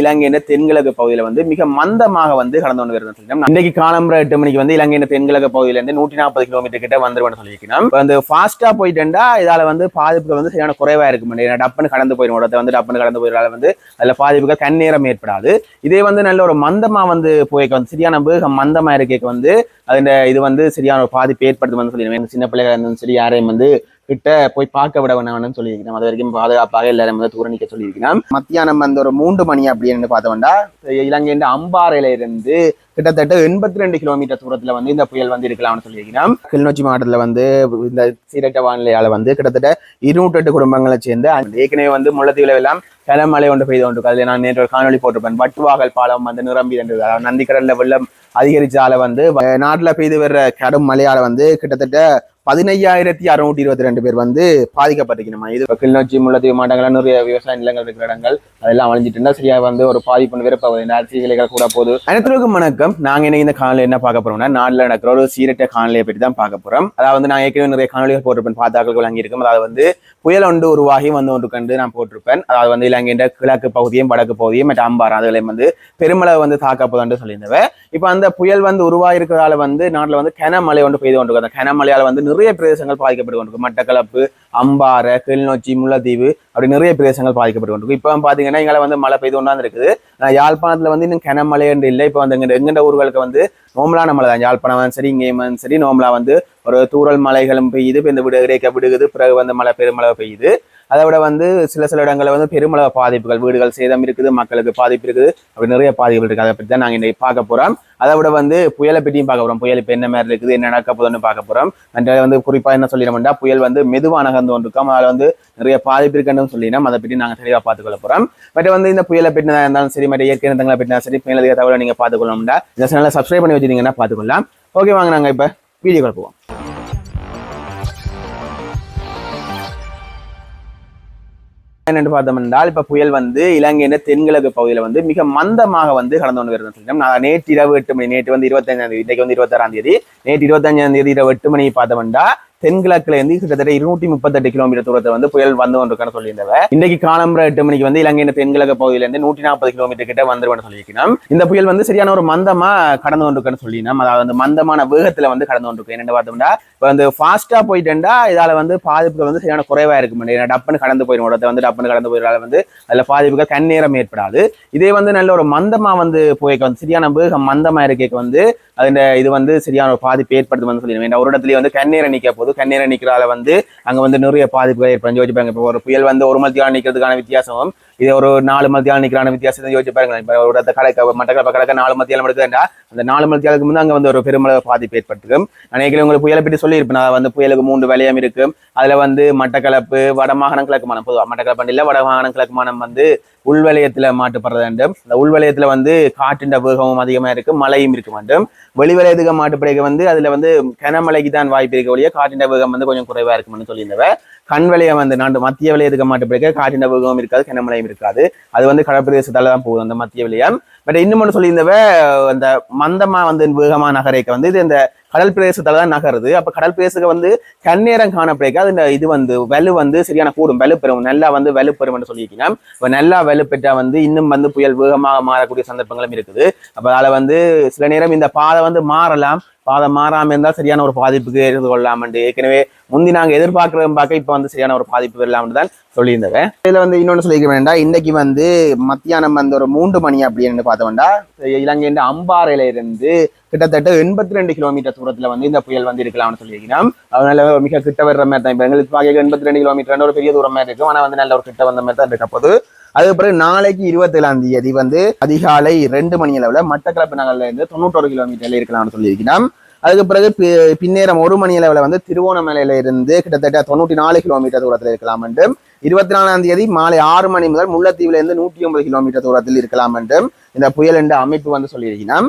இலங்கையின் தென்கிழக்கு பகுதியில வந்து மிக மந்தமாக வந்து கடந்து கொண்டு வருது இன்னைக்கு காலம்புற எட்டு மணிக்கு வந்து இலங்கையின் தென்கிழக்கு பகுதியில இருந்து நூற்றி நாற்பது கிலோமீட்டர் கிட்ட வந்துருவேன் சொல்லியிருக்கோம் வந்து ஃபாஸ்டா போயிட்டேன்டா இதால வந்து பாதிப்புகள் வந்து சரியான குறைவா இருக்கும் ஏன்னா டப்புன்னு கடந்து போயிடும். இடத்த வந்து டப்புன்னு கடந்து போயிடறால வந்து அதுல பாதிப்புகள் கண்ணீரம் ஏற்படாது. இதே வந்து நல்ல ஒரு மந்தமா வந்து போய்க்க வந்து சரியான வேகம் மந்தமா இருக்க வந்து அதுல இது வந்து சரியான ஒரு பாதிப்பு ஏற்படுத்தும் வந்து சொல்லிடுவேன் சின்ன பிள்ளைகள் இருந்தாலும் சரி யாரையும் வந்து கிட்ட போய் பார்க்க விட வேணாம்னு சொல்லியிருக்கிறோம் அது வரைக்கும் பாதுகாப்பாக எல்லாரும் வந்து தூர சொல்லியிருக்கிறோம் மத்தியானம் வந்து ஒரு மூன்று மணி அப்படின்னு பார்த்தோம்னா இலங்கையின் அம்பாறையில இருந்து கிட்டத்தட்ட எண்பத்தி ரெண்டு கிலோமீட்டர் தூரத்துல வந்து இந்த புயல் வந்து இருக்கலாம்னு சொல்லியிருக்கிறோம் கிளிநொச்சி மாவட்டத்துல வந்து இந்த சீரட்ட வானிலையால வந்து கிட்டத்தட்ட இருநூற்றி எட்டு குடும்பங்களை சேர்ந்து அந்த ஏற்கனவே வந்து முள்ளத்தீவுல எல்லாம் கனமழை ஒன்று பெய்து கொண்டு அதில் நான் நேற்று காணொலி போட்டிருப்பேன். வட்டுவாகல் பாலம் வந்து நிரம்பி நந்திக்கடல்ல வெள்ளம் அதிகரிச்சால வந்து நாட்டில் பெய்து வர்ற கடும் மழையால வந்து கிட்டத்தட்ட பதினையாயிரத்தி அறுநூற்றி இருபத்தி ரெண்டு பேர் வந்து பாதிக்கப்பட்டிருக்கணுமா இது கிளிநொச்சி முல்லத்தீவு மாவட்டங்கள்ல நிறைய விவசாய நிலங்கள் இருக்கிற இடங்கள். அதெல்லாம் அழிஞ்சிட்டு இருந்தால் சரியா வந்து ஒரு பாதிப்பு விருப்பம் அரிசி விலைகள் கூட போகுது அனைத்துக்கும் வணக்கம். நாங்க இன்னைக்கு இந்த காணொலி என்ன பார்க்க போறோம்னா நாட்டில் நடக்கிற ஒரு சீரட்ட காணொலியை பற்றி தான் பார்க்க போறோம். அதாவது நான் ஏற்கனவே நிறைய காணொலிகள் போட்டிருப்பேன் பார்த்தாக்கள் வழங்கி இருக்கும் அதாவது வந்து புயல் ஒன்று உருவாகி வந்து ஒன்று கண்டு நான் போட்டிருப்பேன். அதாவது வந்து இலங்கையின் கிழக்கு பகுதியும் வடக்கு பகுதியும் மற்ற அம்பாரம் அதுகளையும் வந்து பெருமளவு வந்து தாக்கப்போதான்னு சொல்லியிருந்தவன் இப்போ அந்த புயல் வந்து உருவாயிருக்கிறதால வந்து நாட்டில் வந்து கனமழை ஒன்று பெய்து கொண்டு அந்த கனமழையால் வந்து நிறைய பிரதேசங்கள் பாதிக்கப்பட்டு கொண்டிருக்கு. மட்டக்களப்பு அம்பாறை கிளிநொச்சி முல்லைத்தீவு அப்படி நிறைய பிரதேசங்கள் பாதிக்கப்பட்டு கொண்டிருக்கு. இப்போ பார்த்தீங்கன்னா இங்கே வந்து மழை பெய்து கொண்டாந்து இருக்குது. யாழ்ப்பாணத்தில் வந்து இன்னும் கனமழை என்று இல்லை. இப்போ வந்து எங்க எங்கண்ட ஊர்களுக்கு வந்து நோம்பலான மழை தான். யாழ்ப்பாணம் சரி இங்கேயும் சரி நோம்பலா வந்து ஒரு தூரல் மலைகளும் பெய்யுது. இப்போ இந்த விடு இடைக்க விடுகுது. பிறகு வந்து மழை பெருமளவு பெய்யுது. அதை விட வந்து சில சில இடங்களில் வந்து பெருமளவு பாதிப்புகள் வீடுகள் சேதம் இருக்குது மக்களுக்கு பாதிப்பு இருக்குது. அப்படி நிறைய பாதிப்புகள் இருக்குது. அதை பற்றி தான் நாங்கள் இன்றைக்கு பார்க்க போகிறோம் அதை விட வந்து புயலை பற்றியும் பார்க்க போகிறோம் புயல் இப்போ என்ன மாதிரி இருக்குது என்ன நடக்க போதுன்னு பார்க்க போகிறோம் அந்த வந்து குறிப்பாக என்ன சொல்லிடணும்னா புயல் வந்து மெதுவாக நகர்ந்து கொண்டிருக்கோம். அதில் வந்து நிறைய பாதிப்பு இருக்குன்னு சொல்லினோம் அதை பற்றி நாங்கள் தெளிவாக பார்த்துக்கொள்ள போகிறோம் பட் வந்து இந்த புயலை பற்றினதாக இருந்தாலும் சரி மற்ற இயற்கை நிறங்களை பற்றினா சரி மேலதிக தகவலை நீங்கள் பார்த்துக்கொள்ளணும்னா இந்த சேனலை சப்ஸ்கிரைப் பண்ணி வச்சுருந்தீங்கன்னா பார்த்துக்கொள்ளலாம். ஓகே வாங்க நாங்கள் இப்போ வீடியோ போவோம். என்னென்னு பார்த்தோம் என்றால் இப்ப புயல் வந்து இலங்கையின் தென்கிழக்கு பகுதியில வந்து மிக மந்தமாக வந்து கடந்து கொண்டு வருது நான் நேற்று இரவு எட்டு மணி நேற்று வந்து இருபத்தஞ்சாம் தேதி இன்றைக்கு வந்து இருபத்தாறாம் தேதி. நேற்று இருபத்தஞ்சாம் தேதி இரவு எட்டு மணி பார்த்தோம்னா தென்கிழக்குல இருந்து கிட்டத்தட்ட இருநூற்றி முப்பத்தெட்டு கிலோமீட்டர் தூரத்தை வந்து புயல் வந்து ஒன்றுக்கான சொல்லியிருந்தவ இன்னைக்கு காலம்புற எட்டு மணிக்கு வந்து இலங்கையின் தென்கிழக்கு பகுதியில இருந்து நூற்றி நாற்பது கிலோமீட்டர் கிட்ட வந்துருவேன் சொல்லியிருக்கணும் இந்த புயல் வந்து சரியான ஒரு மந்தமா கடந்து கொண்டிருக்குன்னு சொல்லினோம் அதாவது வந்து மந்தமான வேகத்துல வந்து கடந்து கொண்டிருக்கு என்னென்னு பார்த்தோம்னா இப்போ வந்து ஃபாஸ்டா போயிட்டேன்டா இதால வந்து பாதிப்புகள் வந்து சரியான குறைவா இருக்கும் ஏன்னா டப்புன்னு கடந்து போயிடும் இடத்த வந்து டப்புன்னு கடந்து போயிடால வந்து அதுல பாதிப்புகள் கண்ணேரம் ஏற்படாது. இதே வந்து நல்ல ஒரு மந்தமா வந்து போய்க்க வந்து சரியான வேகம் மந்தமா இருக்க வந்து அதுல இது வந்து சரியான ஒரு பாதிப்பு ஏற்படுத்தும் வந்து சொல்லிடுவேன் ஒரு இடத்துலயே வந்து கண்ணீரை நிக்க போது கண்ணீரை நிக்கிறதால வந்து அங்க வந்து நிறைய பாதிப்புகள் ஏற்படும். யோசிப்பாங்க இப்போ ஒரு புயல் வந்து ஒரு மத்தியானம் நிக்கிறதுக்கான வித்தியாசம் இது ஒரு நாலு மத்தியானம் நிக்கிறான வித்தியாசத்தை யோசிச்சு பாருங்க இப்போ ஒரு இடத்த கடக்க மட்டக்களப்பு கடக்க நாலு மத்தியானம் எடுக்குதுண்டா அந்த நாலு மத்தியாலுக்கு வந்து அங்க வந்து ஒரு பெருமளவு பாதிப்பு ஏற்பட்டிருக்கும். அன்னைக்கு உங்களுக்கு புயலை பற்றி சொல்லியிருப்பேன். நான் வந்து புயலுக்கு மூன்று வலையம் இருக்கு அதுல வந்து மட்டக்களப்பு வடமாகாணம் கிழக்கு மானம் பொதுவாக மட்டக்களப்பு இல்லை வடமாகாணம் கிழக்கு மானம் வந்து உள்வலயத்தில் மாட்டுப்படுற வேண்டும். இந்த உள்வலயத்தில் வந்து காற்றின் வேகமும் அதிகமா இருக்கு மழையும் இருக்க வேண்டும் வெளிவலயத்துக்கு மாட்டுப்படைக்கு வந்து அதுல வந்து கனமழைக்கு தான் வாய்ப்பு இருக்க ஒழிய காற்றின் வேகம் வந்து கொஞ்சம் குறைவா இருக்கும்னு சொல்லியிருந்தவ கண் வலயம் வந்து நாட்டு மத்திய விலையை இருக்க மாட்டேன். காற்றின் வேகமும் இருக்காது கனமழையும் இருக்காது. அது வந்து கடற்பிரதேசத்தால தான் போகுது அந்த மத்திய விலையம் பட் இன்னும் சொல்லியிருந்தவ அந்த மந்தமா வந்து வேகமா நகரைக்க வந்து இது இந்த கடல் பிரதேசத்துல தான் நகருது. அப்ப கடல் பிரதேசத்துக்கு வந்து கண்ணேரம் காணப்படைக்க அது இந்த இது வந்து வலு வந்து சரியான கூடும். வலு பெறும் நல்லா வந்து வலு பெறும்னு சொல்லியிருக்கீங்க இப்போ நல்லா வலு பெற்றா வந்து இன்னும் வந்து புயல் வேகமாக மாறக்கூடிய சந்தர்ப்பங்களும் இருக்குது. அப்ப அதில் வந்து சில நேரம் இந்த பாதை வந்து மாறலாம். பாதை மாறாம இருந்தால் சரியான ஒரு பாதிப்புக்கு இருந்து என்று ஏற்கனவே முந்தி நாங்க எதிர்பார்க்கறத பார்க்க இப்போ வந்து சரியான ஒரு பாதிப்பு வரலாம்னு தான் சொல்லியிருந்தவன். இதுல வந்து இன்னொன்று சொல்லிக்க வேண்டாம். இன்னைக்கு வந்து மத்தியானம் வந்து ஒரு மூன்று மணி அப்படின்னு பார்த்தோம்னா இலங்கையின் அம்பாறையில இருந்து கிட்டத்தட்ட எண்பத்தி ரெண்டு கிலோமீட்டர் தூரத்துல வந்து இந்த புயல் வந்து இருக்கலாம்னு சொல்லியிருக்கிறோம் அதனால மிக கிட்ட வர்ற மாதிரி தான். இப்போ எங்களுக்கு பார்க்க எண்பத்தி ரெண்டு கிலோமீட்டர் ஒரு பெரிய தூரம் மாதிரி இருக்கும். ஆனா வந்து நல்ல ஒரு கிட்ட வந்த மாதிரி தான் இருக்க போது அதுக்கு பிறகு நாளைக்கு இருபத்தேழாம் தேதி வந்து அதிகாலை ரெண்டு மணி அளவுல மட்டக்களப்பு நகர்ல இருந்து தொண்ணூற்றொரு கிலோமீட்டர்ல இருக்கலாம்னு சொல்லியிருக்கிறோம் அதுக்கு பிறகு பின்னேறம் பின்னேரம் ஒரு மணி அளவில் வந்து திருவோணமலையில இருந்து கிட்டத்தட்ட தொண்ணூற்றி நாலு கிலோமீட்டர் தூரத்தில் இருக்கலாம் என்றும் இருபத்தி நாலாம் தேதி மாலை ஆறு மணி முதல் முல்லைத்தீவுல இருந்து நூற்றி ஒன்பது கிலோமீட்டர் தூரத்தில் இருக்கலாம் என்றும் இந்த புயல் என்ற அமைப்பு வந்து சொல்லியிருக்கிறோம்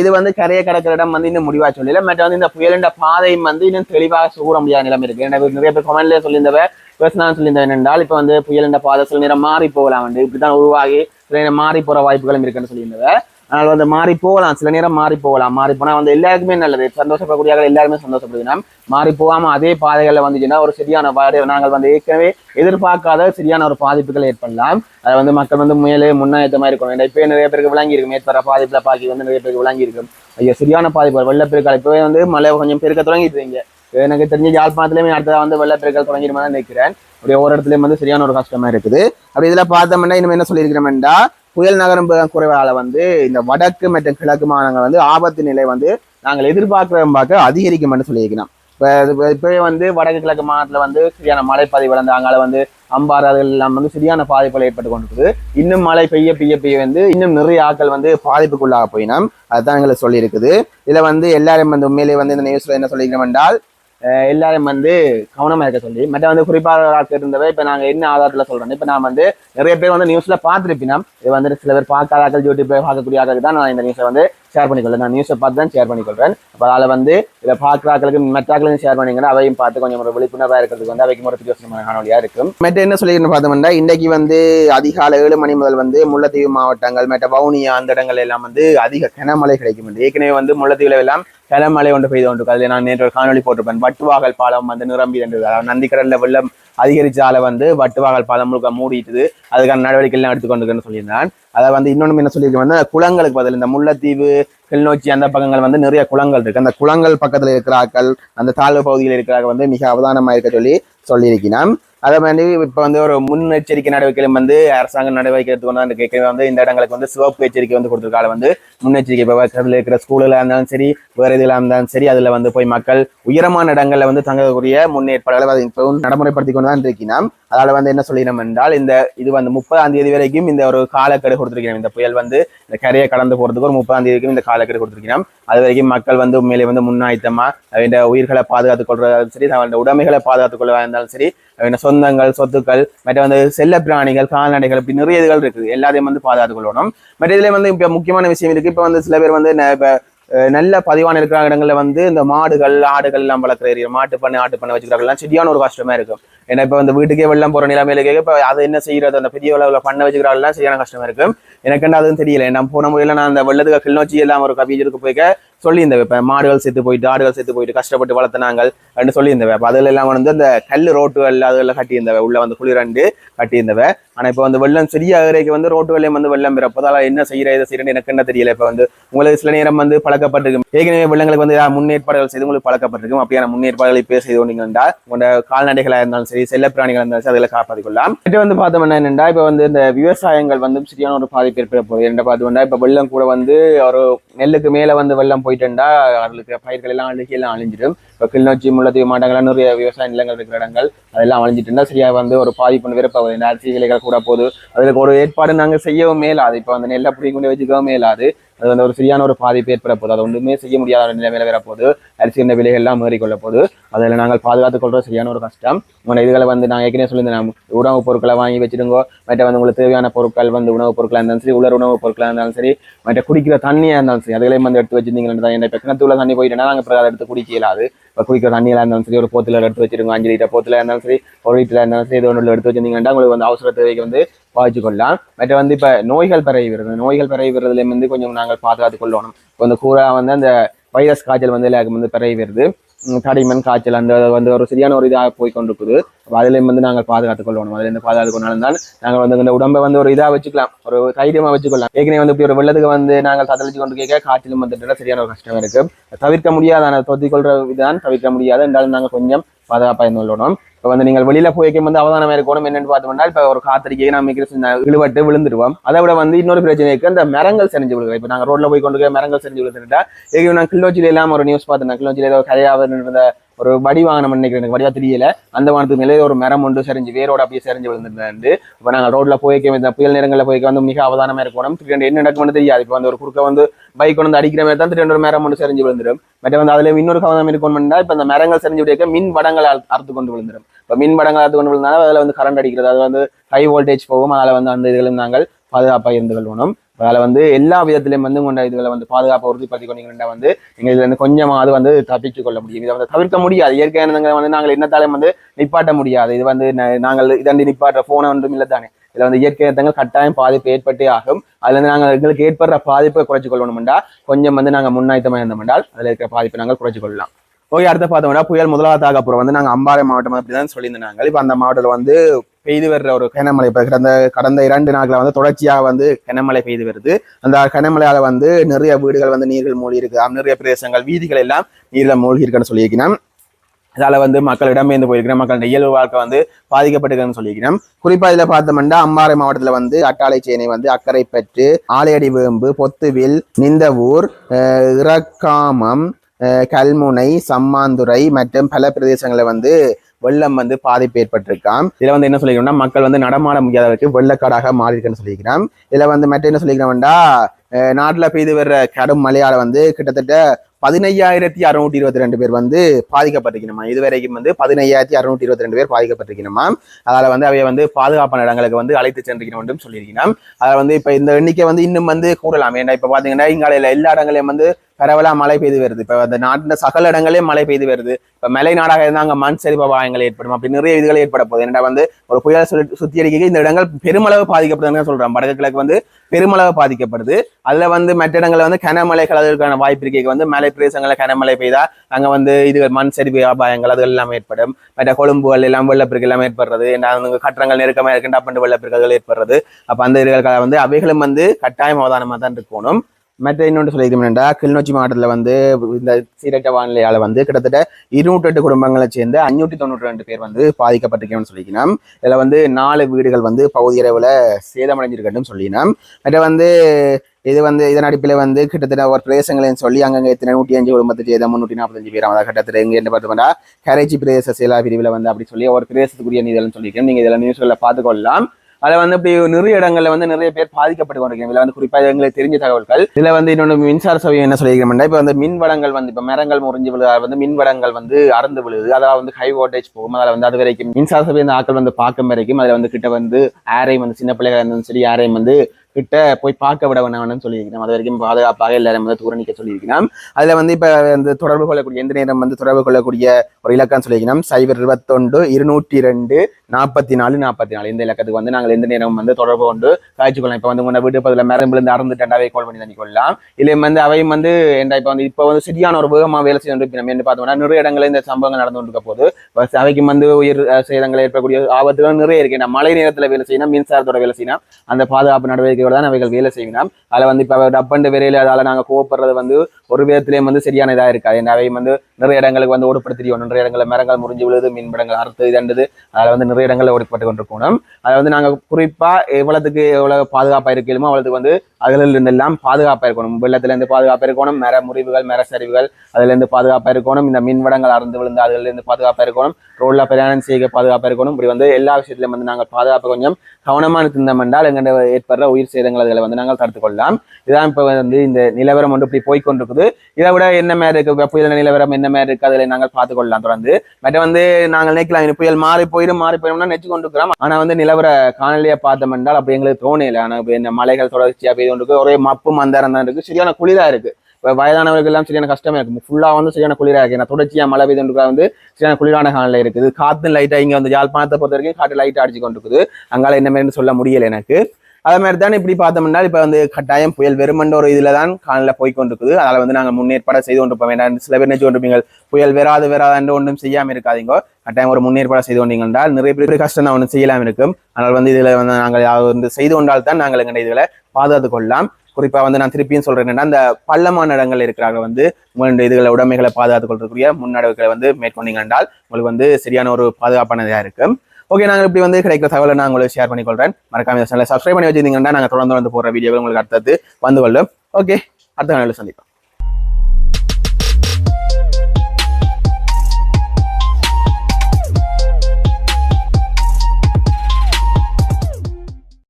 இது வந்து கரையை கடக்கிற இடம் வந்து இன்னும் முடிவா சொல்லல. மற்ற வந்து இந்த புயலின் பாதையும் வந்து இன்னும் தெளிவாக சூற முடியாத நிலம் இருக்கு. ஏன்னா நிறைய பேர் கமெண்ட்ல சொல்லியிருந்தவ பேசினான்னு சொல்லியிருந்தவன் என்றால் இப்போ வந்து புயல் என்ற பாதை சில நேரம் மாறி போகலாம் வந்து இப்படிதான் உருவாகி சில நேரம் மாறி போகிற வாய்ப்புகளும் இருக்குன்னு சொல்லியிருந்தவ அதனால் வந்து மாறி போகலாம். சில நேரம் மாறி போகலாம். மாறி போனால் வந்து எல்லாருக்குமே நல்லது. சந்தோஷப்படக்கூடிய எல்லாருமே சந்தோஷப்படுத்தினா மாறி போகாமல் அதே பாதைகளில் வந்துச்சுன்னா ஒரு சரியான பாதை நாங்கள் வந்து ஏற்கனவே எதிர்பார்க்காத சரியான ஒரு பாதிப்புகள் ஏற்படலாம். அதை வந்து மக்கள் வந்து மேலே முன்னாயத்தமா இருக்கணும். இப்போ நிறைய பேருக்கு விளங்கி இருக்கும் மேற்பட பாதிப்பில் பாக்கி வந்து நிறைய பேருக்கு விளங்கி இருக்கும் ஐயோ சரியான பாதிப்பு. வெள்ளப்பெருக்கால் இப்போவே வந்து மழை கொஞ்சம் பெருக்க தொடங்கிட்டு எனக்கு தெரிஞ்ச யாழ்ப்பாணத்துலயுமே அடுத்ததாக வந்து வெள்ளப்பெருக்கால் தொடங்கிடுமா தான் நினைக்கிறேன். அப்படியே ஒரு இடத்துலயும் வந்து சரியான ஒரு கஷ்டமா இருக்குது. அப்படி இதில் பார்த்தோம்னா இன்னும் என்ன சொல்லியிருக்கிறோம்டா புயல் நகரம் குறைவால வந்து இந்த வடக்கு மற்றும் கிழக்கு மாநிலங்கள் வந்து ஆபத்து நிலை வந்து நாங்கள் எதிர்பார்க்கிற பார்க்க என்று சொல்லியிருக்கிறோம். இப்போ இப்போவே வந்து வடக்கு கிழக்கு மாநிலத்தில் வந்து சரியான மழை பதிவு வந்து அங்கால வந்து அம்பாறு அது எல்லாம் வந்து சரியான பாதிப்புகள் ஏற்பட்டு கொண்டிருக்குது. இன்னும் மழை பெய்ய பெய்ய பெய்ய வந்து இன்னும் நிறைய ஆட்கள் வந்து பாதிப்புக்குள்ளாக போயினோம். அதுதான் எங்களுக்கு சொல்லியிருக்குது. இதில் வந்து எல்லாரும் வந்து உண்மையிலேயே வந்து இந்த நியூஸில் என்ன சொல்லியிருக்கோம் என்றால் எல்லாரும் வந்து கவனமாக இருக்க சொல்லி. மற்ற வந்து குறிப்பாக ஆட்கள் இருந்தவை இப்போ நாங்கள் என்ன ஆதாரத்தில் சொல்கிறோம் இப்போ நான் வந்து நிறைய பேர் வந்து நியூஸில் பார்த்துருப்பினோம். இது வந்து சில பேர் பார்க்காத யூடியூப் யூடியூப்ல பார்க்கக்கூடிய ஆக்கள் தான் நான் இந்த நியூஸை வந்து ஷேர் பண்ணிக்கொள்றேன் நான் நியூஸை பார்த்து தான் ஷேர் பண்ணிக்கொள்றேன். அப்போ அதில் வந்து இதை பார்க்குறாக்களுக்கு ஷேர் பண்ணிங்கன்னா அவையும் பார்த்து கொஞ்சம் ஒரு விழிப்புணர்வாக இருக்கிறதுக்கு வந்து அவைக்கு ஒரு பிரயோசனமான காணொலியாக இருக்கும். மற்ற என்ன சொல்லியிருந்தேன் பார்த்தோம்னா இன்னைக்கு வந்து அதிகாலை ஏழு மணி முதல் வந்து முல்லைத்தீவு மாவட்டங்கள் மற்ற வவுனியா அந்த இடங்கள் எல்லாம் வந்து அதிக கனமழை கிடைக்கும். ஏற்கனவே வந்து முல்லைத்தீவுல எல்லாம் கனமழை ஒன்று பெய்து கொண்டு அதில் நான் நேற்று ஒரு காணொலி போட்டிருப்பேன். வட்டுவாகல் பாலம் வந்து நிரம்பி இருந்தது நந்திக்கடல்ல வெள்ளம் அதிகரிச்சால வந்து வட்டுவாகல் பாலம் முழுக்க மூடிட்டுது. அதுக்கான நடவடிக்கை எல்லாம் சொல்லியிருந்தான் அதை வந்து இன்னொன்று என்ன சொல்லியிருக்கேன் வந்து குளங்களுக்கு பதில் இந்த முல்லைத்தீவு கிளிநொச்சி அந்த பக்கங்கள் வந்து நிறைய குளங்கள் இருக்கு. அந்த குளங்கள் பக்கத்தில் இருக்கிறார்கள் அந்த தாழ்வு பகுதியில் இருக்கிறார்கள் வந்து மிக அவதானமாக இருக்க சொல்லி சொல்லியிருக்கிறான் அதை மாதிரி இப்போ வந்து ஒரு முன்னெச்சரிக்கை நடவடிக்கையிலும் வந்து அரசாங்கம் நடவடிக்கை எடுத்துக்கொண்டு வந்து கேட்கவே வந்து இந்த இடங்களுக்கு வந்து சிவப்பு எச்சரிக்கை வந்து கொடுத்துருக்காங்க. வந்து முன்னெச்சரிக்கை இப்போ பக்கத்தில் இருக்கிற ஸ்கூலில் இருந்தாலும் சரி வேறு இதில் இருந்தாலும் சரி அதில் வந்து போய் மக்கள் உயரமான இடங்களில் வந்து தங்கக்கூடிய முன்னேற்பாடுகளை அதை இப்போ நடைமுறைப்படுத்தி கொண்டு தான் இருக்கிறோம் அதால் வந்து என்ன சொல்லினோம் என்றால் இந்த இது வந்து முப்பதாம் தேதி வரைக்கும் இந்த ஒரு காலக்கெடு கொடுத்துருக்கிறோம். இந்த புயல் வந்து இந்த கரையை கடந்து போகிறதுக்கு ஒரு முப்பதாம் தேதி வரைக்கும் இந்த காலக்கெடு கொடுத்துருக்கிறோம். அது வரைக்கும் மக்கள் வந்து உண்மையிலே வந்து முன்னாயத்தமா இந்த உயிர்களை பாதுகாத்துக் கொள்றதாலும் சரி அவங்களோட உடைமைகளை பாதுகாத்துக் கொள்வதா இருந்தாலும் சரி சொந்தங்கள் சொத்துக்கள் மற்ற வந்து செல்ல பிராணிகள் கால்நடைகள் இப்படி நிறைய இதுகள் இருக்குது. எல்லாத்தையும் வந்து பாதுகாத்துக் கொள்ளணும் மற்ற இதுல வந்து இப்போ முக்கியமான விஷயம் இருக்கு. இப்போ வந்து சில பேர் வந்து நல்ல பதிவான இருக்கிற இடங்களில் வந்து இந்த மாடுகள் ஆடுகள் எல்லாம் வளர்க்குற ஏரியா மாட்டு பண்ணை ஆட்டு பண்ணை வச்சுக்கிறாங்கலாம் சரியான ஒரு கஷ்டமா இருக்கும். ஏன்னா இப்போ வந்து வீட்டுக்கே வெள்ளம் போற நிலைமையில கேட்க இப்போ அதை என்ன செய்யறது? அந்த பெரிய அளவில் பண்ண வச்சுக்கிறாங்கலாம் சரியான கஷ்டமா இருக்கும். எனக்கு என்ன அதுவும் தெரியல. நான் போன முறையில் நான் அந்த வெள்ளத்துக்கு கிளிநொச்சி எல்லாம் ஒரு கவிஞருக்கு போய்க்க சொல்லியிருந்தேன் இப்போ மாடுகள் செத்து போயிட்டு ஆடுகள் செத்து போயிட்டு கஷ்டப்பட்டு வளர்த்தினாங்க அப்படின்னு சொல்லியிருந்தவ. அப்போ அதுல எல்லாம் வந்து அந்த கல் ரோட்டுகள் அதெல்லாம் கட்டியிருந்தவ. உள்ள வந்து குளிரண்டு கட்டியிருந்தவ. ஆனால் இப்போ வந்து வெள்ளம் சரியாக ஏறைக்கு வந்து ரோட்டுகளையும் வந்து வெள்ளம் பிறப்பதால என்ன செய்யற இதை செய்யறேன்னு எனக்கு என்ன தெரியல. இப்போ வந்து உங்களுக்கு சில நேரம் வந்து பழக்கப்பட்டிருக்கும். ஏற்கனவே வெள்ளங்களுக்கு வந்து முன்னேற்பாடுகள் செய்து உங்களுக்கு பழக்கப்பட்டிருக்கும். அப்படியான முன்னேற்பாடுகளை இப்போ செய்து கொண்டீங்கன்னா உங்களோட கால்நடைகளாக இருந்தாலும் சரி செல்ல இருந்தாலும் சரி அதில் காப்பாற்றிக்கொள்ளலாம். இது வந்து பார்த்தோம்னா என்னென்னா இப்போ வந்து இந்த விவசாயங்கள் வந்து சரியான ஒரு பாதிப்பு ஏற்பட போகுது என்ன பார்த்தோம்னா இப்போ வெள்ளம் கூட வந்து ஒரு நெல்லுக்கு மேலே வந்து வெள்ளம் போயிட்டுண்டா அவர்களுக்கு பயிர்கள் எல்லாம் அழுகி எல்லாம் அழிஞ்சிடும். இப்போ கிளிநொச்சி முள்ளத்தீவு மாட்டங்கள்லாம் நிறைய விவசாய நிலங்கள் இருக்கிற இடங்கள் அதெல்லாம் அழிஞ்சிட்டுண்டா சரியா வந்து ஒரு பாதிப்பு விருப்பம் இந்த அரிசி விலைகள் கூட போகுது. அதுக்கு ஒரு ஏற்பாடு நாங்கள் செய்யவும் மேலாது. இப்போ வந்து நெல்லை பிடிக்க கொண்டு வச்சுக்கவும் மேலாது. அது வந்து ஒரு சரியான ஒரு பாதிப்பு ஏற்பட போகுது அது ஒன்றுமே செய்ய முடியாத ஒரு நிலைமையில வர போகுது அரிசி இந்த விலைகள் எல்லாம் ஏறிக்கொள்ள போகுது. அதில் நாங்கள் பாதுகாத்துக் கொள்றது சரியான ஒரு கஷ்டம். உங்களோட இதுகளை வந்து நான் ஏற்கனவே சொல்லியிருந்தேன். உணவுப் பொருட்களை வாங்கி வச்சிருங்கோ மற்ற வந்து உங்களுக்கு தேவையான பொருட்கள் வந்து உணவுப் பொருட்களாக இருந்தாலும் சரி உலர் உணவுப் பொருட்களாக இருந்தாலும் சரி மற்ற குடிக்கிற தண்ணியாக இருந்தாலும் சரி அதுகளையும் வந்து எடுத்து வச்சிருந்தீங்கன்னா இந்த இப்போ கிணத்துல தண்ணி போயிட்டேன்னா நாங்கள் அதை எடுத்து குடிக்க இயலாது. குடிக்கிற தண்ணியெல்லாம் இருந்தாலும் சரி ஒரு போத்தில் எடுத்து வச்சிருங்க அஞ்சு லிட்டர் போத்தில் இருந்தாலும் சரி ஒரு லிட்டர் இருந்தாலும் சரி இது ஒன்று எடுத்து வச்சிருந்தீங்கன்னா உங்களுக்கு வந்து அவசர தேவைக்கு வந்து பாய்ச்சி கொள்ளலாம். மற்ற வந்து இப்போ நோய்கள் பரவி வருது நோய்கள் பரவி வருதுலேயும் கொஞ்சம் நாங்கள் பாதுகாத்து கொள்ளணும். இப்போ வந்து வந்து அந்த வைரஸ் காய்ச்சல் வந்து எல்லாருக்கும் வந்து பரவி வருது தடிமன் காய்ச்சல் அந்த வந்து ஒரு சரியான ஒரு இதாக போய் கொண்டிருக்குது அதுலேயும் வந்து நாங்கள் பாதுகாத்துக் கொள்ளணும். அதுலேருந்து பாதுகாத்து கொண்டாலும் தான் நாங்கள் வந்து இந்த உடம்பை வந்து ஒரு இதாக வச்சுக்கலாம். ஒரு தைரியமாக வச்சுக்கலாம். ஏற்கனவே வந்து இப்படி ஒரு வெள்ளத்துக்கு வந்து நாங்கள் சதளிச்சு கொண்டு கேட்க காய்ச்சலும் வந்துட்டு சரியான ஒரு கஷ்டம் இருக்கு. தவிர்க்க முடியாத தொத்திக்கொள்கிற இதுதான் தவிர்க்க முடியாது. என்றாலும் நாங்கள் கொஞ்சம் பாதுகாப்பாக இருந்து கொள்ளணும் இப்போ வந்து நீங்கள் வெளியில போய்க்கும் வந்து அவதானம் இருக்கணும் என்னன்னு பார்த்தோம்னா இப்போ ஒரு காத்திரிக்கை நம்ம இழுவட்டு விழுந்துருவோம். அதை விட வந்து இன்னொரு பிரச்சனை இருக்கு அந்த மரங்கள் செஞ்சு விழுக இப்போ நாங்கள் ரோட்ல போய் கொண்டு போய் மரங்கள் செஞ்சு விழுந்துட்டா ஏற்கனவே நான் கிள்ளோச்சியில எல்லாம் ஒரு நியூஸ் பார்த்தேன் கிள்ளோச்சியில ஏதோ கரையாக இருந்த ஒரு வடி வாகனம் நினைக்கிறேன். எனக்கு வடிவா தெரியல. அந்த வானத்துக்கு மேலே ஒரு மரம் ஒன்று சரிஞ்சு வேரோட அப்படியே சரிஞ்சு விழுந்துருந்தாரு இப்போ நாங்கள் ரோட்ல போய்க்க புயல் நேரங்களில் போய்க்க வந்து மிக அவதானமா இருக்கணும் திடீர்னு என்ன நடக்கும்னு தெரியாது. இப்போ வந்து ஒரு குறுக்க வந்து பைக் கொண்டு வந்து அடிக்கிற மாதிரி தான் திடீர்னு ஒரு மரம் ஒன்று சரிஞ்சு விழுந்துடும் மற்ற வந்து அதுல இன்னொரு கவனம் இருக்கணும்னா இப்போ இந்த மரங்கள் சரிஞ்சு விடைக்க மின் வடங்கள் அறுத்து கொண்டு விழுந்துடும் இப்போ மின் வடங்கள் அறுத்து கொண்டு விழுந்தாலும் அதில் வந்து கரண்ட் அடிக்கிறது. அது வந்து ஹை வோல்டேஜ் போகும். அதில் வந்து அந்த இதுகளும் நாங்கள் பாதுகாப்பாக இருந்து கொள்ளணும் அதில் வந்து எல்லா விதத்திலையும் வந்து உங்களோட இதுகளை வந்து பாதுகாப்பை உறுதிப்படுத்தி கொண்டீங்கன்னா வந்து நீங்கள் இதுல இருந்து கொஞ்சமாவது வந்து தப்பிச்சு கொள்ள முடியும். இதை வந்து தவிர்க்க முடியாது. இயற்கையானதுங்க வந்து நாங்கள் என்னத்தாலும் வந்து நிப்பாட்ட முடியாது. இது வந்து நாங்கள் இதண்டி நிப்பாட்டுற ஃபோனை ஒன்றும் இல்லை தானே இதில் வந்து இயற்கை கட்டாயம் பாதிப்பு ஏற்பட்டே ஆகும். அதில் வந்து நாங்கள் எங்களுக்கு ஏற்படுற பாதிப்பை குறைச்சு கொள்ளணும்டா கொஞ்சம் வந்து நாங்கள் முன்னாயத்தமாக இருந்தோம்னால் அதில் இருக்கிற பாதிப்பை நாங்கள் குறைச்சு கொள்ளலாம். ஓகே அடுத்து பார்த்தோம்னா புயல் முதலாவதாக அப்புறம் வந்து நாங்கள் அம்பாறை மாவட்டம் அப்படி தான் சொல்லியிருந்தாங்க. இப்போ அந்த மாவட்டத்தில் வந்து பெய்து வர்ற ஒரு கனமழை. கடந்த கடந்த இரண்டு நாட்களை வந்து தொடர்ச்சியாக வந்து கனமழை பெய்து வருது. அந்த கனமழையால வந்து நிறைய வீடுகள் வந்து நீர்கள் மூழ்கி இருக்கு. நிறைய பிரதேசங்கள் வீதிகள் எல்லாம் நீரில் மூழ்கி இருக்குன்னு சொல்லியிருக்கிறேன். அதால வந்து மக்கள் இடம்பெயர்ந்து போயிருக்கிறேன். மக்கள் இயல்பு வாழ்க்கை வந்து பாதிக்கப்பட்டிருக்குன்னு சொல்லியிருக்கிறேன். குறிப்பா இதுல பார்த்தோம்னா அம்பாறை மாவட்டத்துல வந்து அட்டாளை சேனை வந்து அக்கரைப்பற்று ஆலையடி வேம்பு பொத்துவில் நிந்தவூர் இறக்காமம் கல்முனை சம்மாந்துறை மற்றும் பல பிரதேசங்களில் வந்து வெள்ளம் வந்து பாதிப்பு ஏற்பட்டிருக்கான் இதுல வந்து என்ன சொல்லிக்கிறோம்னா மக்கள் வந்து நடமாட முடியாதவருக்கு வெள்ளக்காடாக மாறி இருக்குன்னு சொல்லிக்கிறோம் இதுல வந்து மற்ற என்ன சொல்லிக்கிறோம்டா நாட்டில் பெய்து வர்ற கடும் மழையால் வந்து கிட்டத்தட்ட பதினையாயிரத்தி அறுநூற்றி இருபத்தி ரெண்டு பேர் வந்து பாதிக்கப்பட்டிருக்கணுமா இதுவரைக்கும் வந்து பதினையாயிரத்தி அறுநூற்றி இருபத்தி ரெண்டு பேர் பாதிக்கப்பட்டிருக்கணுமா அதால் வந்து அவைய வந்து பாதுகாப்பான இடங்களுக்கு வந்து அழைத்து சென்றிருக்கணும் என்றும் சொல்லியிருக்கணும் அதில் வந்து இப்போ இந்த எண்ணிக்கை வந்து இன்னும் வந்து கூடலாம். ஏன்னா இப்போ பார்த்தீங்கன்னா இங்காலையில் எல்லா இடங்களையும் வந்து பரவலாக மழை பெய்து வருது. இப்போ அந்த நாட்டின் சகல இடங்களையும் மழை பெய்து வருது. இப்போ மலை நாடாக இருந்தால் அங்கே மண் சரிவு அபாயங்கள் ஏற்படும். அப்படி நிறைய இதுகள் ஏற்பட போகுது. ஏன்னா வந்து ஒரு புயல் சுற்றி சுத்தி அடிக்க இந்த இடங்கள் பெருமளவு பாதிக்கப்படுதுன்னு சொல்கிறோம் வடக்கு கிழக்கு வந்து பெருமளவு பாதிக்கப்படுது. அதுல வந்து மற்ற இடங்கள்ல வந்து கனமழைகள் அதற்கான வாய்ப்பு இருக்க. வந்து மலை பிரதேசங்களில் கனமழை பெய்தா அங்க வந்து இது மண் சரிவு அபாயங்கள் அது எல்லாம் ஏற்படும். மற்ற கொழும்புகள் எல்லாம் வெள்ளப்பெருக்கு எல்லாம் ஏற்படுறது. கட்டணங்கள் கட்டடங்கள் நெருக்கமா இருக்கின்ற அப்பண்டு வெள்ளப்பெருக்குகள் ஏற்படுறது. அப்ப அந்த இதுகளுக்காக வந்து அவைகளும் வந்து கட்டாயம் அவதானமா தான் இருக்கணும். மற்ற இன்னொன்று சொல்லியிருக்கோம்னா கிளிநொச்சி மாவட்டத்தில் வந்து இந்த சீரற்ற வானிலையால் வந்து கிட்டத்தட்ட இருநூற்றெட்டு குடும்பங்களை சேர்ந்து அஞ்சூற்றி தொண்ணூற்றி ரெண்டு பேர் வந்து பாதிக்கப்பட்டிருக்கேன் சொல்லிக்கணும். இதில் வந்து நாலு வீடுகள் வந்து பகுதி அளவில் சேதமடைஞ்சிருக்கட்டும் சொல்லினோம் மற்ற வந்து இது வந்து இதன் அடிப்பில் வந்து கிட்டத்தட்ட ஒரு பிரதேசங்களையும் சொல்லி அங்கங்கே எத்தனை நூற்றி அஞ்சு குடும்பத்து சேதம் முன்னூற்றி நாற்பத்தஞ்சு பேர் அதாவது கிட்டத்தட்ட எங்கே என்ன பார்த்தோம்னா கரைச்சி பிரதேச செயலா பிரிவில் வந்து அப்படி சொல்லி ஒரு பிரதேசத்துக்குரிய நீதல்னு சொல்லியிருக்கேன் நீங்கள் இதில் நியூஸ்களில் பார்த்துக்கொள்ளலாம். அதில் வந்து இப்படி நிறைய இடங்கள்ல வந்து நிறைய பேர் பாதிக்கப்பட்டு கொண்டிருக்கேன் இதில் வந்து குறிப்பாக எங்களுக்கு தெரிஞ்ச தகவல்கள். இதுல வந்து இன்னொன்று மின்சார சபை என்ன சொல்லியிருக்கோம்னா இப்போ வந்து மின் வளங்கள் வந்து இப்போ மரங்கள் முறிஞ்சு விழுதால் வந்து மின் வளங்கள் வந்து அறந்து விழுது அதாவது வந்து ஹை வோல்டேஜ் போகும். அதில் வந்து அது வரைக்கும் மின்சார சபை இந்த ஆட்கள் வந்து பார்க்கும் வரைக்கும் அதில் வந்து கிட்ட வந்து யாரையும் வந்து சின்ன பிள்ளைகள் இருந்தாலும் சரி யாரையும் வந்து கிட்ட போய் பார்க்க விட வேணாம்னு சொல்லியிருக்கிறோம் அது வரைக்கும் பாதுகாப்பாக எல்லாரும் வந்து தூர நிற்க சொல்லியிருக்கிறோம் அதுல வந்து இப்ப வந்து தொடர்பு கொள்ளக்கூடிய எந்த நேரம் வந்து தொடர்பு கொள்ளக்கூடிய ஒரு இலக்கம் சொல்லியிருக்கிறோம் சைபர் இருபத்தொண்டு இருநூற்றி ரெண்டு நாற்பத்தி நாலு நாற்பத்தி நாலு இந்த இலக்கத்துக்கு வந்து நாங்கள் எந்த நேரம் வந்து தொடர்பு கொண்டு காய்ச்சி கொள்ளலாம். இப்போ வந்து முன்ன வீட்டு பதில மரம் விழுந்து அறந்துட்டாண்டாவே கால் பண்ணி தண்ணி கொள்ளலாம் இல்லை வந்து அவையும் வந்து என்ன இப்போ வந்து இப்போ வந்து சரியான ஒரு வேகமாக வேலை செய்து நம்ம என்ன பார்த்தோம்னா நிறைய இடங்களில் இந்த சம்பவங்கள் நடந்து கொண்டு இருக்க போது அவைக்கு வந்து உயிர் சேதங்கள் ஏற்படக்கூடிய ஆபத்துகள் நிறைய இருக்கு. மழை நேரத்தில் வேலை செய்யணும் மின்சாரத்தோட வேலை செய்யணும். அந்த பாதுகாப்பு நடவடிக்கை நம்பிக்கையோட தான் அவைகள் வேலை செய்யணும் அதில் வந்து இப்போ டப்பண்டு விரையில் அதால் நாங்கள் கோவப்படுறது வந்து ஒரு விதத்துலேயும் வந்து சரியான இதாக இருக்காது. ஏன்னா அவை வந்து நிறைய இடங்களுக்கு வந்து ஓடுபடுத்தியோம் நிறைய இடங்களில் மரங்கள் முறிஞ்சு விழுது மீன்படங்கள் அறுத்து இதண்டது அதில் வந்து நிறைய இடங்களில் ஓடிப்பட்டு கொண்டிருக்கணும் அதை வந்து நாங்கள் குறிப்பாக எவ்வளோத்துக்கு எவ்வளோ பாதுகாப்பாக இருக்கணுமோ அவ்வளோத்துக்கு வந்து அதில் எல்லாம் பாதுகாப்பாக இருக்கணும் வெள்ளத்துலேருந்து பாதுகாப்பாக இருக்கணும். மர முறிவுகள் மர சரிவுகள் அதுலேருந்து பாதுகாப்பாக இருக்கணும். இந்த மின்வடங்கள் அறந்து விழுந்து அதுலேருந்து பாதுகாப்பாக இருக்கணும். ரோட்ல பிரயாணம் செய்ய பாதுகாப்பாக இருக்கணும். இப்படி வந்து எல்லா விஷயத்துலையும் வந்து நாங்கள் பாதுகாப்பு கொஞ்சம் கவனமாக இருந்தோம் என்றால் எங்கள்ட ஏற்படுற உயிர் சேதங்கள் அதில் வந்து நாங்கள் தடுத்து கொள்ளலாம் இதான் இப்போ வந்து இந்த நிலவரம் வந்து இப்படி போய் கொண்டிருக்குது இதை விட என்ன மாதிரி இருக்கு? புயல் நிலவரம் என்ன மாதிரி இருக்கு? அதில் நாங்கள் பார்த்து கொள்ளலாம் தொடர்ந்து. மற்ற வந்து நாங்கள் நினைக்கலாம் புயல் மாறி போயிடும் மாறி போயிடும்னா நெச்சு கொண்டிருக்கிறோம். ஆனால் வந்து நிலவர காணொலியை பார்த்தோம் என்றால் அப்படி எங்களுக்கு தோணையில ஆனால் இந்த மலைகள் தொடர்ச்சியாக பெய்து கொண்டிருக்கு. ஒரே மப்பு மந்தாரம் தான் இருக்கு. சரியான குளிராக இருக்கு. இப்போ வயதானவர்கள் எல்லாம் சரியான கஷ்டமா இருக்கு. ஃபுல்லா வந்து சரியான குளிரா இருக்கு. நான் தொடர்ச்சியா மழை பெய்து வந்து சரியான குளிரான காலையில இருக்குது. காத்து லைட்டா இங்க வந்து யாழ்ப்பாணத்தை பொறுத்த வரைக்கும் காட்டு லைட்டா அடிச்சு கொண்டிருக்குது. அங்கால என்ன மாதிரி சொல்ல முடியல எனக்கு. அதே மாதிரி தான் இப்படி பார்த்தோம்னா இப்போ வந்து கட்டாயம் புயல் வெறுமன்ற ஒரு இதில் தான் காலையில் போய் கொண்டிருக்குது அதில் வந்து நாங்கள் முன்னேற்பாடு செய்து கொண்டிருப்போம் வேண்டாம். சில பேர் நினைச்சு கொண்டிருப்பீங்க புயல் வெறாது வெறாது ஒன்றும் செய்யாமல் இருக்காதீங்க. கட்டாயம் ஒரு முன்னேற்பாடு செய்து கொண்டீங்க என்றால் நிறைய பேர் கஷ்டம் தான் ஒன்றும் செய்யலாம் இருக்கும். ஆனால் வந்து இதில் வந்து நாங்கள் வந்து செய்து கொண்டால் தான் நாங்கள் எங்கள் இதில் பாதுகாத்து கொள்ளலாம். குறிப்பாக வந்து நான் திருப்பியும் சொல்கிறேன் அந்த பள்ளமான இடங்கள் இருக்கிறாங்க வந்து உங்களுடைய இதுகளை உடைமைகளை பாதுகாத்துக் கொள்றதுக்குரிய முன்னடவுகளை வந்து மேற்கொண்டீங்க என்றால் உங்களுக்கு வந்து சரியான ஒரு பாதுகாப்பானதாக இருக்கும். ஓகே நாங்கள் இப்படி வந்து கிடைக்கிற தகவலை நான் உங்களுக்கு ஷேர் பண்ணிக்கொள்றேன். மறக்காம சேனலை சப்ஸ்கிரைப் பண்ணி வச்சிருந்தீங்கன்னா நாங்கள் தொடர்ந்து வந்து போற வீடியோவில் உங்களுக்கு அடுத்தது வந்து கொள்ளும் ஓகே அடுத்த நாளில் சந்திப்போம்.